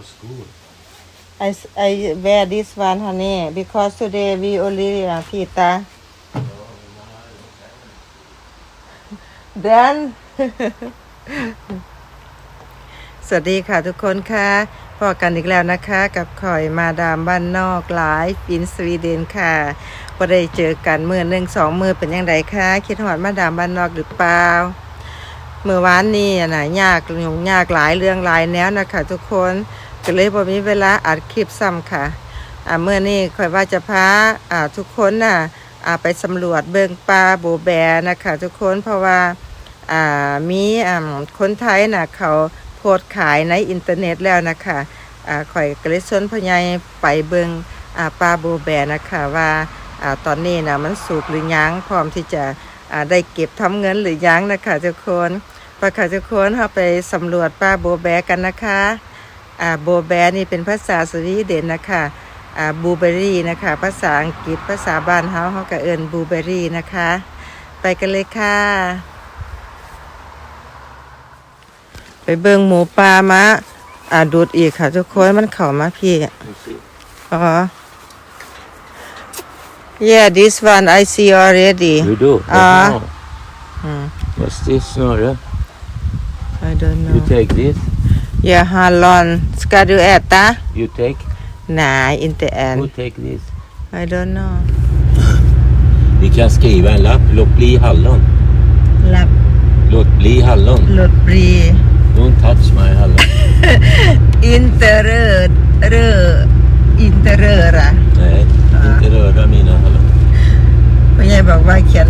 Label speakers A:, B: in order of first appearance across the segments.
A: That's good.
B: I I wear this one honey because today we only uh, pita then สวัสดีค่ะทุกคนค่ะพอกันอีกแล้วนะคะ กับข่อยมาดามบ้านนอกหลายฟินสวีเดนค่ะพอได้เจอกันมือหนึ่งสองมือเป็นยังไงคะคิดหอดมาดามบ้านนอกหรือเปล่าเมื่อวานนี้นะยากยุ่งยากหลายเรื่องหลายแนวนะคะทุกคน ก็เลยพอมีเวลาอัดคลิปซ้ำค่ะอ่าเมื่อนี้ค่อยว่าจะพาอ่าทุกคนน่ะอ่าไปสำรวจเบิงปลาโบแบนะคะทุกคนเพราะว่าอ่ามีอ่าคนไทยน่ะเขาโพสขายในอินเทอร์เน็ตแล้วนะคะอ่าข่อยก็เลยชวนพ่อใหญ่ไปเบิงอ่าปลาโบแบนะคะว่าอ่าตอนนี้นะมันสุกหรือยังพร้อมที่จะอ่าได้เก็บทำเงินหรือยังนะคะทุกคนไปค่ะทุกคนเราไปสำรวจป้าโบแบกันนะคะ โบแบนี่เป็นภาษาสวีเดนนะคะอ่าบูเบอรี่นะคะ ภาษาอังกฤษภาษาบ้านเฮาเฮาก็เอิ้นบูเบอรี่นะคะ ไปกันเลยค่ะ ไปเบิ่งหมูปลามาอ่าดูดอีกค่ะ ทุกคนมันเข้ามาพี่
A: You see.
B: อ๋อ Yeah this one I see already
A: You do? But
B: Ah.
A: no.
B: อืม
A: What's this, Snorre?
B: I don't know
A: You take this.
B: Yeah hallon ska du äta
A: You take.
B: Nej, inte än.
A: Who take this?
B: I don't know.
A: Vi kan skriva en lapp. Låt bli hallon.
B: ลับ
A: Låt bli hallon.
B: หลุดปรี
A: Don't touch my hallon.
B: อินเตอร์เรอร์เรออินเตอร์เรอร์อะ
A: Nej,
B: Ah.
A: inte röra mina hallon.
B: พ่อใหญ่บอกว่าเขียน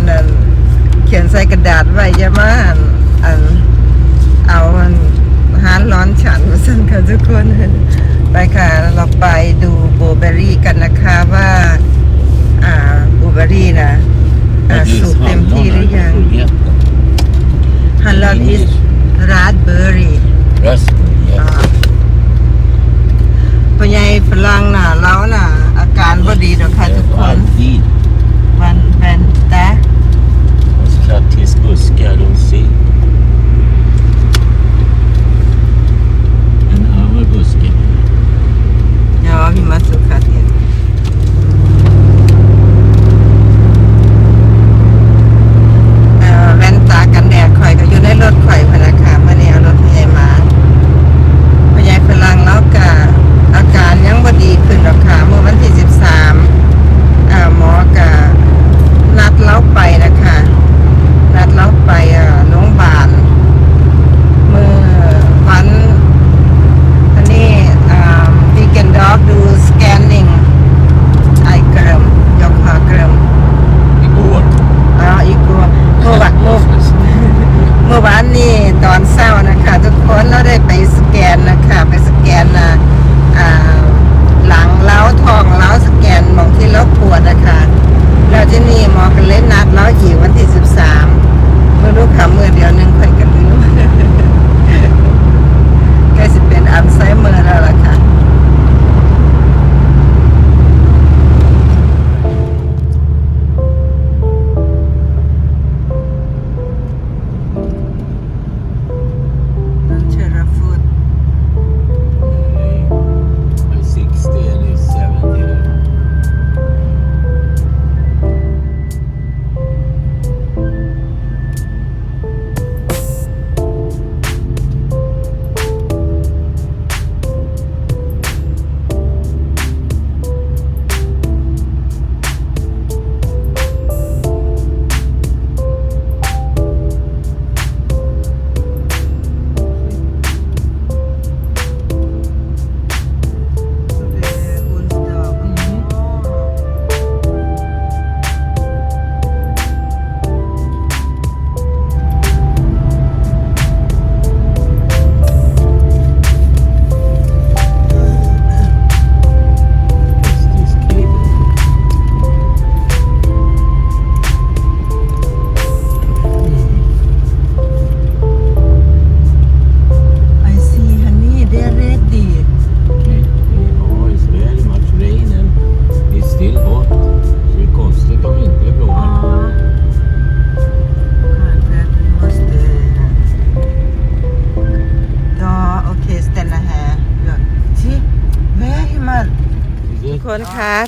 B: อันเขียนใส่กระดาษไว้จะมาอันอันเอาอันหาร้อนฉันมาสั่นค่ะทุกคน ไปค่ะ เราไปดูบลูเบอร์รี่กันนะคะว่า อ่าบลูเบอร์รี่นะอ่า
A: Vad
B: สุก
A: finns
B: เต็มที่หรือยัง
A: hallon? Jätte.
B: ฮัลโหล is raspberry
A: Raspberry.
B: อ่า
A: ja.
B: พ่อใหญ่ฝรั่งน่ะเราน่ะ อาการบ่ดีดอกค่ะทุกคน
A: Alltid.
B: วันแวน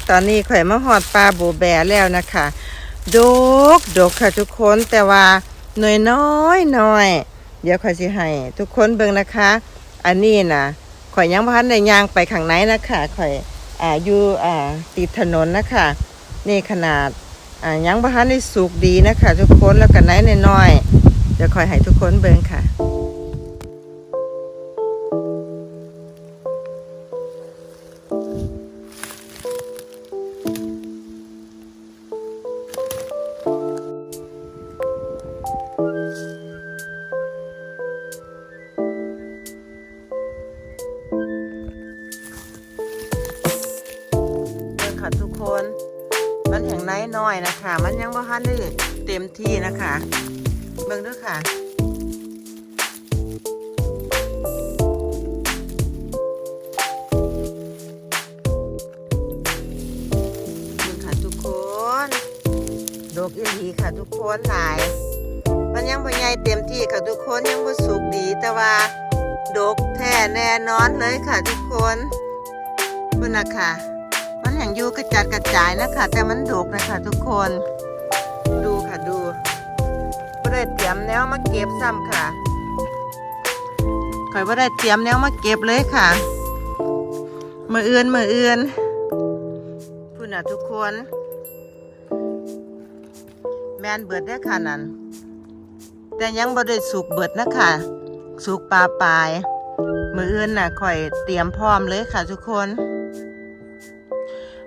B: ตอนนี้ข่อยมาหอดปลาโบแบแล้วนะคะดกดกค่ะทุกคนแต่ว่าหน่วยน้อยน้อย เดี๋ยวข่อยสิให้ทุกคนเบิ่งนะคะ อันนี้นะข่อยยังพันในยางไปข้างในนะคะข่อยอ่าอยู่อ่าติดถนนนะคะนี่ขนาดอ่ายังพันในสุกดีนะคะ ทุกคนแล้วกันไหนน้อยๆเดี๋ยวข่อยให้ทุกคนเบิ่งค่ะ อยนะคะ มันยังบ่ทันได้เต็มที่นะคะ เบิ่งด้วยค่ะเบิ่งค่ะทุกคนดอกอีหลีค่ะทุกคนหลาย มันยังบ่ใหญ่เต็มที่ค่ะทุกคนยังบ่สุกดีแต่ว่าดกแท้แน่นอนเลยค่ะทุกคนเบิ่งนะคะังอยู่กระจัดกระจายนะคะ แต่มันดกนะคะ ทุกคน ดูค่ะดูไม่ได้เตรียมแนวมาเก็บซ้ำค่ะข่อยไม่ได้เตรียมแนวมาเก็บเลยค่ะมืออื่นมืออื่นพูดนะทุกคน แมนเบิดได้ค่ะนั่นแต่ยังบ่ได้สุกเบิดนะคะสุกปลาปลาย มืออื่นน่ะข่อยเตรียมพร้อมเลยค่ะทุกคน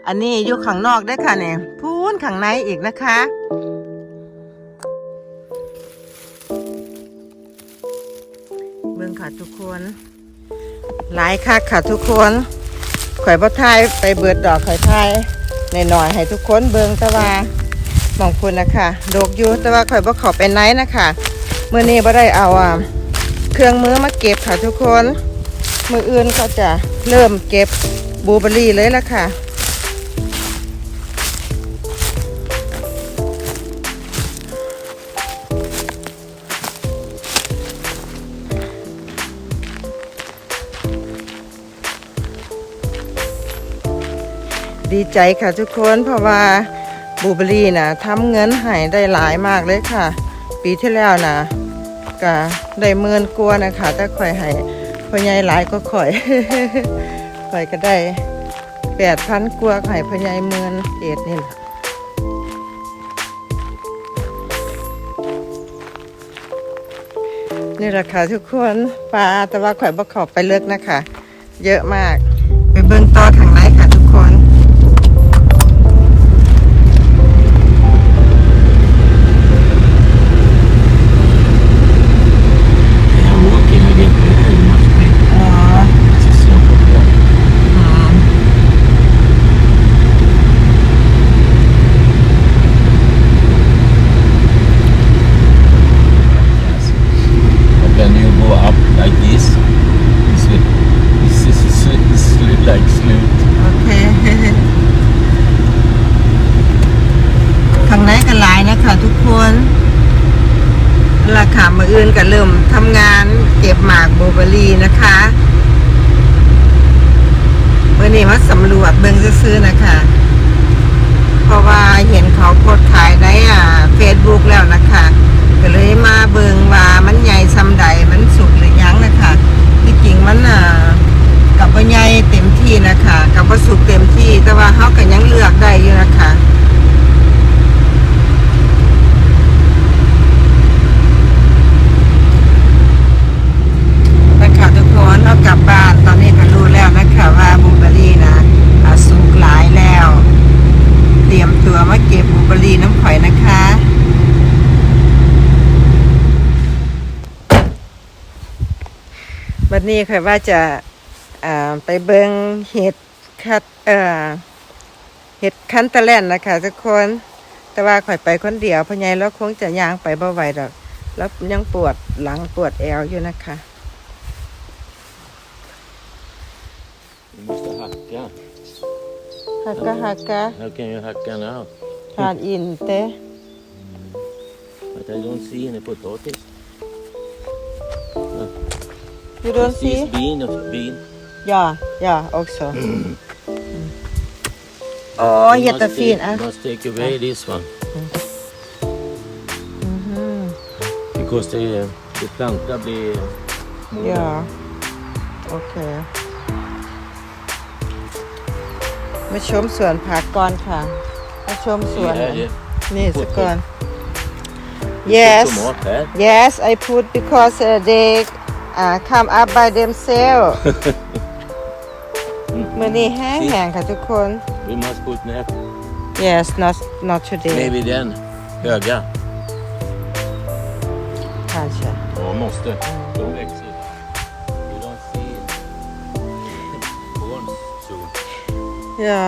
B: อันนี้อยู่ข้างนอกได้ค่ะเนี่ยพูนข้างในอีกนะคะเบิ่งค่ะทุกคนหลายคักค่ะทุกคนข่อยบ่ทายไปเบิดดอกข่อยทายในหน่อยๆให้ทุกคนเบิ่งแต่ว่ามองคุณนะคะดกอยู่แต่ว่าข่อยบ่เข้าไปไหนนะคะเมื่อนี้บ่ได้เอาเครื่องมือมาเก็บค่ะทุกคนมืออื่นก็จะเริ่มเก็บบูเบอร์รี่เลยละค่ะ ดีใจค่ะทุกคนเพราะว่าบูเบอรี่นะทำเงินให้ได้หลายมากเลยค่ะ ปีที่แล้วนะก็ได้หมื่นกว่านะคะแต่ข่อยให้พ่อใหญ่หลายก็ข่อยข่อยก็ได้แปดพันกว่าให้พ่อใหญ่หมื่นเอ็ดนี่แหละนี่แหละค่ะทุกคนปลาแต่ว่าข่อยบ่ขอบไปเลิกนะคะ เยอะมาก ไปเบิ่งต่อค่ะทุกคน
A: Jag åker med det hur mycket
B: อ๋อ
A: så bra.
B: อืม
A: Yes. And then you go up like this. This is this is this is like slut.
B: โอเค ข้างในก็หลายนะคะทุกคน ราคามืออื่ นก็เริ่มทำงานเก็บหมากโบเบอรี่นะคะเมื่อนี้มาสำรวจเบิ่งซื้อนะคะ เพราะว่าเห็นเขาโพสขายในอ่าเฟซบุ๊กแล้วนะคะก็เลยมาเบิ่งว่ามันใหญ่ซำใดมันสุกหรือยังนะคะที่จริงมันอ่ากับว่าใหญ่เต็มที่นะคะ กับว่าสุกเต็มที่แต่ว่าเขาก็ยังเลือกได้อยู่นะคะทุกคนเรากลับบ้านตอนนี้ก็รู้แล้วนะคะว่าบลูเบอร์รี่นะอ่าสุกหลายแล้ว เตรียมตัวมาเก็บบลูเบอร์รี่น้ำข่อยนะคะ วั นนี้ค่ะว่าจะอ่าไปเบิงเห็ดคัดเอ่อเห็ดคันตะแลนนะคะทุกคน แต่ว่าข่อยไปคนเดียวเพราะไงแล้วคงจะย่างไปบ่ไหวดอก แล้วยังปวดหลังปวดแอวอยู่นะคะ
A: Du måste hacka.
B: ฮักกะฮักกะ
A: How can you hacka now?
B: ทานอินเต
A: But I don't see any potatis.
B: you don't see
A: This bean of bean.
B: yeah yeah also อ๋อ
A: You
B: เฮตา
A: must
B: ฟีน
A: take-
B: อ่ะ
A: must take away this one
B: อือหือ
A: because the the planta blir smaller.
B: อย่าโอเค มาชมสวนผักก่อนค่ะ มาชมสวน
A: Yeah, yeah.
B: นี่สก่อน
A: Put
B: yes
A: tomat här.
B: yes I put because uh, they uh, come up by themselves มือนี้แห้งแห้งค่ะทุกคน
A: We must put ner.
B: yes not not today
A: Maybe den. Höga.
B: kanske
A: Ja, måste. De växer. You don't see corn soon.
B: อย่า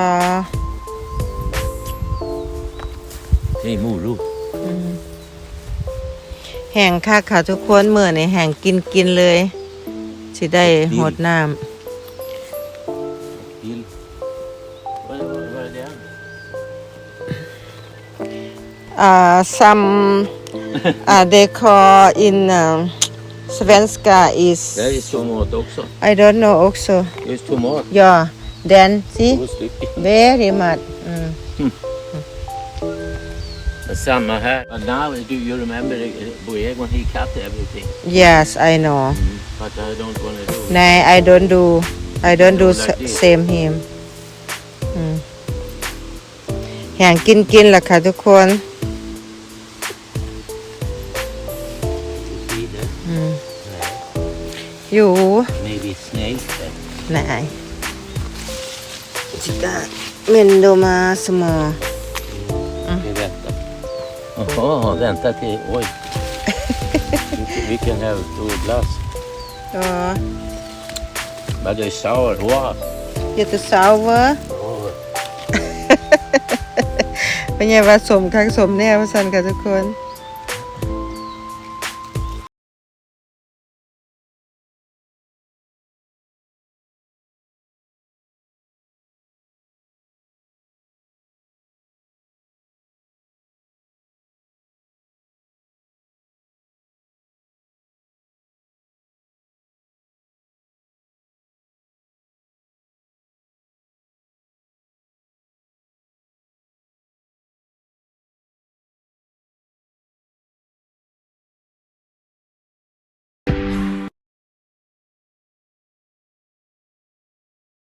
A: Det är morot.
B: แ ห้งค่ะค่ะทุกคนเมื่อนี่แห้งกินกินเลยสิได้หดน้
A: Till. Vad vad- vad är det? ำ
B: อ่า some อ่า they call in um, svenska is
A: Där är tomat också.
B: I don't know also
A: Det är tomat.
B: yeah then see
A: Två stycken.
B: very much อืม
A: Samma här. But now do you remember uh, Boeg when he cut everything?
B: yes I know
A: But I don't want to do it.
B: นาย I don't do I don't do
A: Do like this.
B: same him อืมแห้งกินกินล่ะค่ะทุกคน
A: See there?
B: อืม
A: Nej.
B: อยู่
A: Maybe snake there.
B: ไหนจิกาเมนโดมาสมอ
A: Vi väntar. Jaha, vänta till... Oj. we can have two glass.
B: อ๋อ
A: But they sour. Wow.
B: เยตซาวเวอร์
A: Oh.
B: เป็นไงว่าสมคักสมแน่ว่าสันค่ะทุกคน
A: Mm.